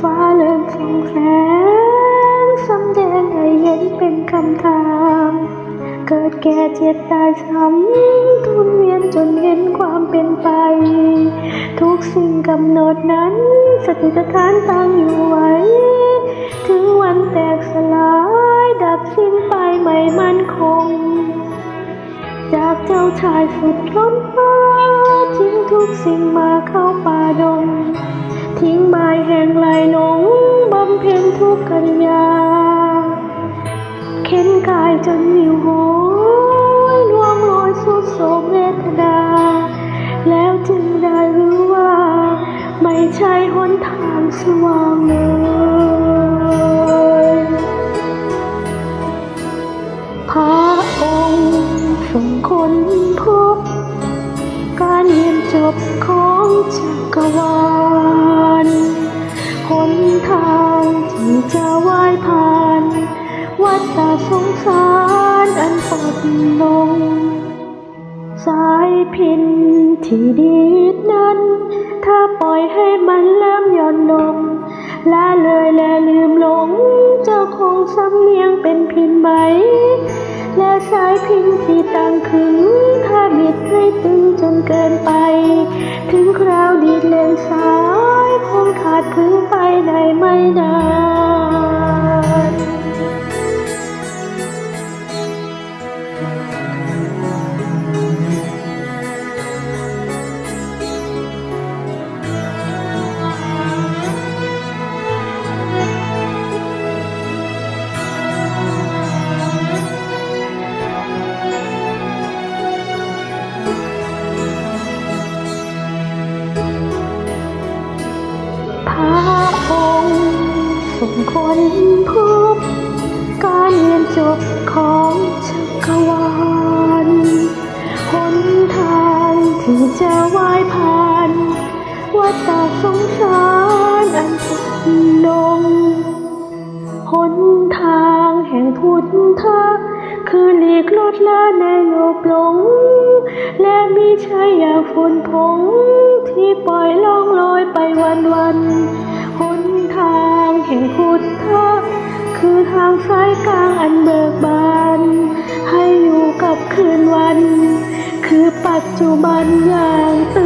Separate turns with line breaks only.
ฟ้าเริ่มส่องแสงสำแดงให้เห็นเป็นคำถาม เกิดแก่เจ็บตายซ้ำทุนเวียนจนเห็นความเป็นไป ทุกสิ่งกำหนดนั้นสถิตฐานตั้งอยู่ไว้ ถึงวันแตกสลายดับสิ้นไปไม่มั่นคง จากเจ้าชายสุดล้นฟ้าทิ้งทุกสิ่งมาเข้าป่าดงทิ้งไม้แห่งล กัญญาเข็นกายจนหิวโหยล่วงโรยสุดโศกเวทนา แล้วจึงได้รู้ว่า ไม่ใช่หนทางสว่างเลยพระองค์ทรงค้นพบ การเรียนจบของจักรวาลหนทาง ลง สายพินที่ดีดนั้น ถ้าปล่อยให้มันเริ่มหย่อนลงละเลยและลืมหลง เจ้าคงสำเนียงเป็นพินไหม และสายพินที่ตั้งขึง ถ้าบิดให้ตึงจนเกินไป ถึงคราวดีดเลนซ้าย คงขาดพึงไปได้ไม่นาน ทรงคนพบการเรียนจบของจักรวาลหนทางที่จะว่ายผ่านวัฏฏะสงสารอันสุดลงหนทางแห่งพุทธะคือหลีกลดละในโลกหลง และมีใช่อย่างฝนผงที่ปล่อยล่องลอยไปวันวัน หนทางแห่งพุทธะคือทางสายกลางอันเบิกบาน ให้อยู่กับคืนวัน คือปัจจุบันอย่างตื่น